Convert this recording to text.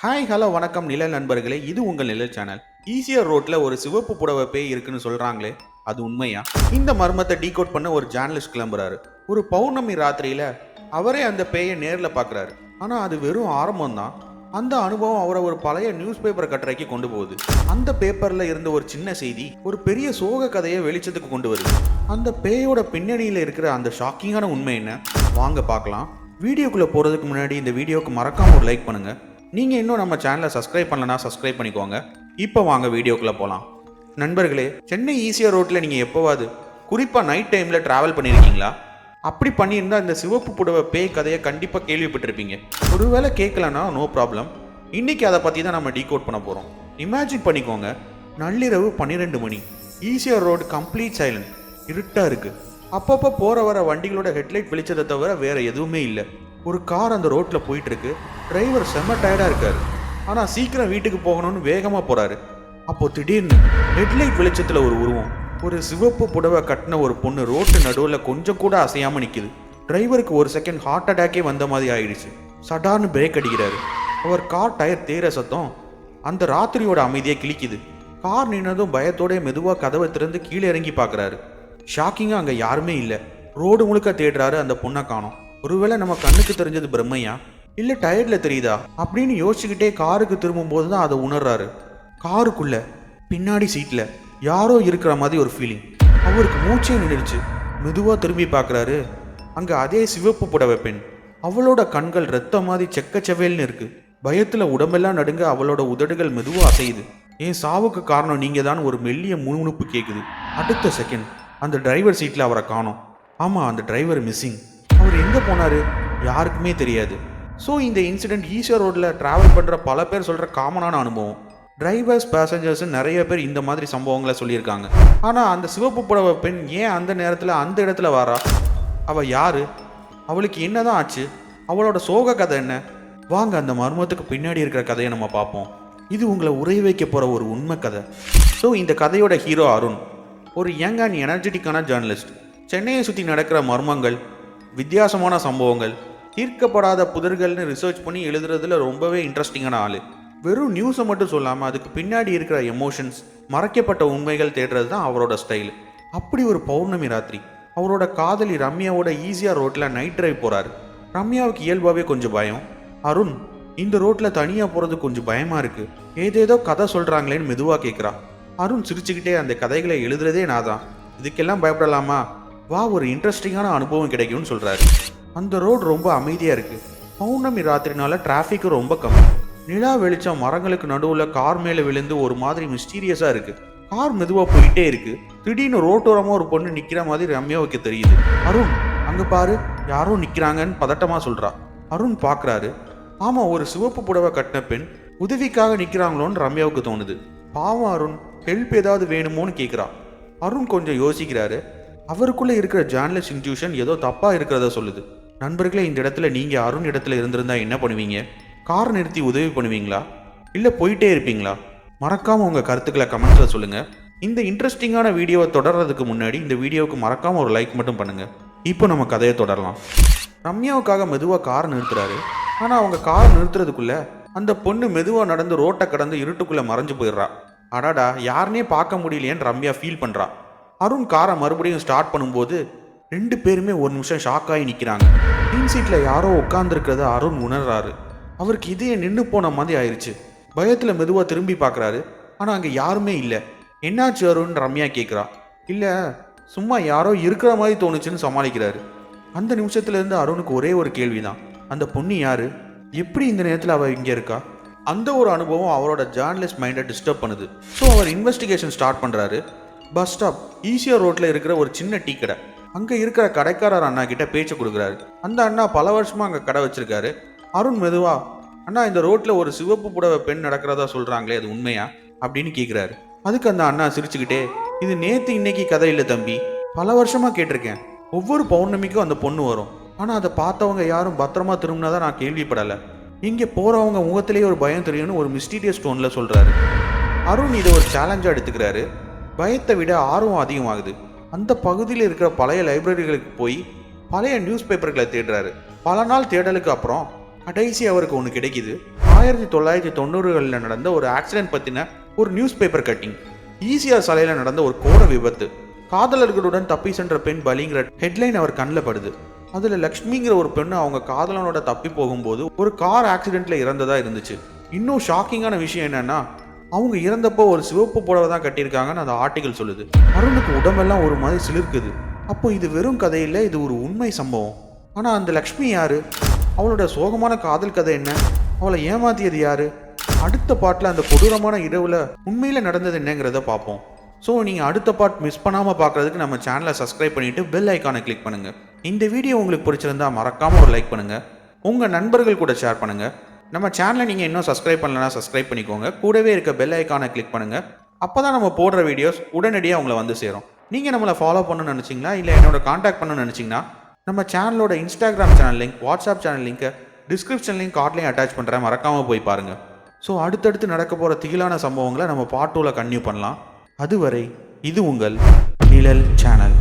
Hi hello வணக்கம் நிழல் நண்பர்களே. இது உங்கள் நிழல் சேனல். ஈஸியர் ரோட்ல ஒரு சிவப்பு புடவை பேய் இருக்குன்னு சொல்றாங்களே அது உண்மையா? இந்த மர்மத்தை டீகோட் பண்ண ஒரு ஜேர்னலிஸ்ட் கிளம்புறாரு. ஒரு பௌர்ணமி ராத்திரியில அவரே அந்த பேயை நேரில் பார்க்குறாரு ஆனால் அது வெறும் ஆரம்பம் தான். அந்த அனுபவம் அவரை ஒரு பழைய நியூஸ் பேப்பர் கட்டுரைக்கு கொண்டு போகுது. அந்த பேப்பர்ல இருந்த ஒரு சின்ன செய்தி ஒரு பெரிய சோக கதையை வெளிச்சத்துக்கு கொண்டு வருது. அந்த பேயோட பின்னணியில் இருக்கிற அந்த ஷாக்கிங்கான உண்மை என்ன? வாங்க பார்க்கலாம். வீடியோக்குள்ளே போகிறதுக்கு முன்னாடி இந்த வீடியோவுக்கு மறக்காம ஒரு லைக் பண்ணுங்கள் நீங்கள் இன்னும் நம்ம சேனலை சப்ஸ்கிரைப் பண்ணலனா சப்ஸ்கிரைப் பண்ணிக்கோங்க. இப்போ வாங்க வீடியோக்குள்ளே போகலாம் நண்பர்களே சென்னை ஈஸியாக ரோட்டில் நீங்கள் எப்போவாது குறிப்பாக நைட் டைமில் ட்ராவல் பண்ணியிருக்கீங்களா அப்படி பண்ணியிருந்தால் இந்த சிவப்பு புடவை பேய் கதையை கண்டிப்பாக கேள்விப்பட்டிருப்பீங்க. ஒருவேளை கேட்கலன்னா நோ ப்ராப்ளம் இன்னைக்கு அதை பற்றி தான் நம்ம டீகோட் பண்ண போகிறோம் இமேஜின் பண்ணிக்கோங்க. நள்ளிரவு பன்னிரெண்டு மணி. ஈசியா ரோடு கம்ப்ளீட் சைலண்ட் இருட்டாக இருக்கு. அப்பப்போ போகிற வர வண்டிகளோட ஹெட்லைட் வெளிச்சதை தவிர வேறு எதுவுமே இல்லை. ஒரு கார் அந்த ரோட்டில் போயிட்டுருக்கு. டிரைவர் செம்ம டயர்டாக இருக்கார். ஆனால் சீக்கிரம் வீட்டுக்கு போகணும்னு வேகமாக போகிறாரு அப்போது திடீர்னு ஹெட்லைட் வெளிச்சத்தில் ஒரு உருவம் ஒரு சிவப்பு புடவை கட்டின ஒரு பொண்ணு ரோட்டு நடுவில் கொஞ்சம் கூட அசையாமல் நிற்கிது டிரைவருக்கு ஒரு செகண்ட் ஹார்ட் அட்டாக்கே வந்த மாதிரி ஆயிடுச்சு. சடார்னு பிரேக் அடிக்கிறாரு. அவர் கார் டயர் தேர சத்தம் அந்த ராத்திரியோட அமைதியை கிழிக்குது. கார் நின்னதும் பயத்தோட மெதுவாக கதவை திறந்து கீழே இறங்கி பார்க்குறாரு ஷாக்கிங்காக அங்கே யாருமே இல்லை. ரோடு முழுக்க தேடுறாரு அந்த பொண்ணை காணோம். ஒருவேளை நம்ம கண்ணுக்கு தெரிஞ்சது பிரம்மையா? இல்லை டயர்டில் தெரியுதா? அப்படின்னு யோசிச்சுக்கிட்டே காருக்கு திரும்பும்போது தான் அதை உணர்றாரு. காருக்குள்ள பின்னாடி சீட்டில் யாரோ இருக்கிற மாதிரி ஒரு ஃபீலிங் அவருக்கு மூச்சே நின்றுச்சு மெதுவாக திரும்பி பார்க்குறாரு. அங்கே அதே சிவப்பு புடவை பெண். அவளோட கண்கள் ரத்த மாதிரி செக்கச்செவேல்னு இருக்கு. பயத்துல உடம்பெல்லாம் நடுங்க அவளோட உதடுகள் மெதுவா அசையுது. என் சாவுக்கு காரணம் நீங்க தான் ஒரு மெல்லிய முணுமுணுப்பு கேக்குது. அடுத்த செகண்ட் அந்த டிரைவர் சீட்ல அவரை காணோம். ஆமா அந்த டிரைவர் மிஸ்ஸிங் அவர் எங்கே போனார்? யாருக்குமே தெரியாது. ஸோ இந்த இன்சிடெண்ட் ஈஸியா ரோட்டில் ட்ராவல் பண்ணுற பல பேர் சொல்கிற காமனான அனுபவம். டிரைவர்ஸ் பேசஞ்சர்ஸ் நிறைய பேர் இந்த மாதிரி சம்பவங்களை சொல்லியிருக்காங்க. ஆனால் அந்த சிவப்பு புடவை பெண் ஏன் அந்த நேரத்தில் அந்த இடத்துல வாரா? அவள் யார்? அவளுக்கு என்ன தான் ஆச்சு? அவளோட சோக கதை என்ன? வாங்க அந்த மர்மத்துக்கு பின்னாடி இருக்கிற கதையை நம்ம பார்ப்போம். இது உங்களை உரை வைக்க போகிற ஒரு உண்மை கதை. ஸோ இந்த கதையோட ஹீரோ அருண். ஒரு யங் அண்ட் எனர்ஜெட்டிக்கான ஜேர்னலிஸ்ட் சென்னையை சுற்றி நடக்கிற மர்மங்கள் வித்தியாசமான சம்பவங்கள். தீர்க்கப்படாத புதர்கள்னு ரிசர்ச் பண்ணி எழுதுறதுல ரொம்பவே இன்ட்ரெஸ்டிங்கான ஆள். வெறும் நியூஸை மட்டும் சொல்லாமல் அதுக்கு பின்னாடி இருக்கிற எமோஷன்ஸ் மறைக்கப்பட்ட உண்மைகள் தேடுறது தான் அவரோட ஸ்டைல் அப்படி ஒரு பௌர்ணமி ராத்திரி அவரோட காதலி ரம்யாவோட ஈஸியாக ரோட்டில் நைட் டிரைவ் போகிறாரு ரம்யாவுக்கு இயல்பாகவே கொஞ்சம் பயம். அருண் இந்த ரோட்டில் தனியாக போகிறது கொஞ்சம் பயமாக இருக்குது ஏதேதோ கதை சொல்கிறாங்களேன்னு மெதுவாக கேட்குறா அருண் சிரிச்சுக்கிட்டே அந்த கதைகளை எழுதுறதே நான் தான். இதுக்கெல்லாம் பயப்படலாமா? வா ஒரு இன்ட்ரெஸ்டிங்கான அனுபவம் கிடைக்கும்னு சொல்கிறாரு அந்த ரோடு ரொம்ப அமைதியாக இருக்குது பௌர்ணமி ராத்திரினால டிராஃபிக்கு ரொம்ப கம்மி. நிலா வெளிச்சம் மரங்களுக்கு நடுவில் கார் மேலே விழுந்து ஒரு மாதிரி மிஸ்டீரியஸாக இருக்குது கார் மெதுவாக போயிட்டே இருக்குது திடீர்னு ரோட்டோரமாக ஒரு பொண்ணு நிற்கிற மாதிரி ரம்யாவுக்கு தெரியுது. அருண் அங்கே பாரு யாரோ நிற்கிறாங்கன்னு பதட்டமாக சொல்கிறா அருண் பார்க்குறாரு ஆமாம் ஒரு சிவப்பு புடவை கட்டின பெண் உதவிக்காக நிற்கிறாங்களோன்னு ரம்யாவுக்கு தோணுது. பாவம் அருண் ஹெல்ப் ஏதாவது வேணுமோன்னு கேட்குறா அருண் கொஞ்சம் யோசிக்கிறாரு. அவருக்குள்ளே இருக்கிற ஜேர்னலிஸ்ட் இன்ட்யூஷன் ஏதோ தப்பாக இருக்கிறத சொல்லுது. நண்பர்களே இந்த இடத்துல நீங்கள் அருண் இடத்துல இருந்திருந்தா என்ன பண்ணுவீங்க? கார் நிறுத்தி உதவி பண்ணுவீங்களா? இல்லை போயிட்டே இருப்பீங்களா? மறக்காமல் உங்கள் கருத்துக்களை கமெண்ட்ஸில் சொல்லுங்கள் இந்த இன்ட்ரெஸ்டிங்கான வீடியோவை தொடர்றதுக்கு முன்னாடி இந்த வீடியோவுக்கு மறக்காமல் ஒரு லைக் மட்டும் பண்ணுங்கள் இப்போ நம்ம கதையை தொடரலாம். ரம்யாவுக்காக மெதுவாக கார் நிறுத்துறாரு. ஆனால் அவங்க கார் நிறுத்துறதுக்குள்ளே அந்த பொண்ணு மெதுவாக நடந்து ரோட்டை கடந்து இருட்டுக்குள்ளே மறைஞ்சு போயிடுறா. அடாடா யாருனே பார்க்க முடியலையேன்னு ரம்யா ஃபீல் பண்ணுறா அருண் காரை மறுபடியும் ஸ்டார்ட் பண்ணும்போது ரெண்டு பேருமே ஒரு நிமிஷம் ஷாக் ஆகி நிற்கிறாங்க பின் சீட்டில் யாரோ உட்காந்துருக்கிறத அருண் உணர்றாரு. அவருக்கு இதே நின்று போன மாதிரி ஆயிடுச்சு பயத்தில் மெதுவாக திரும்பி பார்க்குறாரு. ஆனால் அங்கே யாருமே இல்லை. என்னாச்சு அருண்? ரம்யா கேட்குறா இல்லை சும்மா யாரோ இருக்கிற மாதிரி தோணுச்சுன்னு சமாளிக்கிறாரு. அந்த நிமிஷத்துலேருந்து அருணுக்கு ஒரே ஒரு கேள்விதான். அந்த பொண்ணு யார்? எப்படி இந்த நேரத்தில் அவள் இங்கே இருக்கா? அந்த ஒரு அனுபவம் அவரோட ஜேர்னலிஸ்ட் மைண்டை டிஸ்டர்ப் பண்ணுது. ஸோ அவர் இன்வெஸ்டிகேஷன் ஸ்டார்ட் பண்ணுறாரு பஸ் ஸ்டாப் ஈசியா ரோட்டில் இருக்கிற ஒரு சின்ன டீ கடை. அங்கே இருக்கிற கடைக்காரர் அண்ணா கிட்ட பேச்சு கொடுக்குறாரு. அந்த அண்ணா பல வருஷமா அங்கே கடை வச்சிருக்காரு. அருண் மெதுவா அண்ணா இந்த ரோட்டில் ஒரு சிவப்பு புடவை பெண் நடக்கிறதா சொல்கிறாங்களே அது உண்மையா? அப்படின்னு கேட்குறாரு அதுக்கு அந்த அண்ணா சிரிச்சுக்கிட்டே இது நேத்து இன்னைக்கு கதை இல்லை தம்பி. பல வருஷமா கேட்டிருக்கேன். ஒவ்வொரு பௌர்ணமிக்கும் அந்த பொண்ணு வரும். ஆனால் அதை பார்த்தவங்க யாரும் பத்திரமா திரும்பினதா நான் கேள்விப்படலை. இங்கே போகிறவங்க முகத்திலேயே ஒரு பயம் தெரியும்னு ஒரு மிஸ்டீரியஸ் டோனில் சொல்கிறாரு அருண் இதை ஒரு சேலஞ்சாக எடுத்துக்கிறாரு. பயத்தை விட ஆர்வம் அதிகமாகுது. அந்த பகுதியில் இருக்கிற பழைய லைப்ரரிகளுக்கு போய் பழைய நியூஸ் பேப்பர்களை தேடுறாரு. பல நாள் தேடலுக்கு அப்புறம் கடைசி அவருக்கு ஒன்று கிடைக்குது. ஆயிரத்தி தொள்ளாயிரத்தி தொண்ணூறுகளில் நடந்த ஒரு ஆக்சிடென்ட் பற்றின ஒரு நியூஸ் பேப்பர் கட்டிங் ஈசிஆர் சாலையில் நடந்த ஒரு கோர விபத்து. காதலர்களுடன் தப்பி சென்ற பெண் பலிங்கிற ஹெட்லைன் அவர் கண்ணில் படுது. அதில் லக்ஷ்மிங்கிற ஒரு பெண்ணு அவங்க காதலனோட தப்பி போகும்போது ஒரு கார் ஆக்சிடென்ட்ல இறந்ததா இருந்துச்சு. இன்னும் ஷாக்கிங்கான விஷயம் என்னன்னா அவங்க இறந்தப்போ ஒரு சிவப்பு புடவை தான் கட்டியிருக்காங்கன்னு அந்த ஆர்டிகல் சொல்லுது. அருணுக்கு உடம்பெல்லாம் ஒரு மாதிரி சிலிர்க்குது. அப்போ இது வெறும் கதையில் இது ஒரு உண்மை சம்பவம். ஆனால் அந்த லக்ஷ்மி யாரு? அவளோட சோகமான காதல் கதை என்ன? அவளை ஏமாத்தியது யாரு? அடுத்த பாட்டில் அந்த கொடூரமான இரவில் உண்மையில் நடந்தது என்னங்கிறத பார்ப்போம். ஸோ நீங்கள் அடுத்த பார்ட் மிஸ் பண்ணாமல் பார்க்கறதுக்கு நம்ம சேனலை சப்ஸ்கிரைப் பண்ணிவிட்டு பெல் ஐக்கானை கிளிக் பண்ணுங்கள் இந்த வீடியோ உங்களுக்கு பிடிச்சிருந்தா மறக்காமல் ஒரு லைக் பண்ணுங்கள் உங்கள் நண்பர்கள் கூட ஷேர் பண்ணுங்கள் நம்ம சேனலை நீங்கள் இன்னும் சப்ஸ்கிரைப் பண்ணலனா சப்ஸ்கிரைப் பண்ணிக்கோங்க. கூடவே இருக்க பெல் ஐக்கானை கிளிக் பண்ணுங்கள் அப்போ தான் நம்ம போடுற வீடியோஸ் உடனடியாக உங்களை வந்து சேரும். நீங்கள் நம்மளை ஃபாலோ பண்ணணும்னு நினச்சிங்களா? இல்லை என்னோட காண்டாக்ட் பண்ணணும்னு நினச்சிங்கன்னா நம்ம சேனலோட Instagram channel link WhatsApp channel லிங்க்கை டிஸ்கிரிப்ஷன் லிங்க் கார்ட்லேயும் அட்டாச் பண்ணுறேன் மறக்காமல் போய் பாருங்கள் ஸோ அடுத்தடுத்து நடக்க போகிற திகிலான சம்பவங்களை நம்ம பாட்டூவில் கன்யூ பண்ணலாம். அதுவரை இது உங்கள் நிழல் சேனல்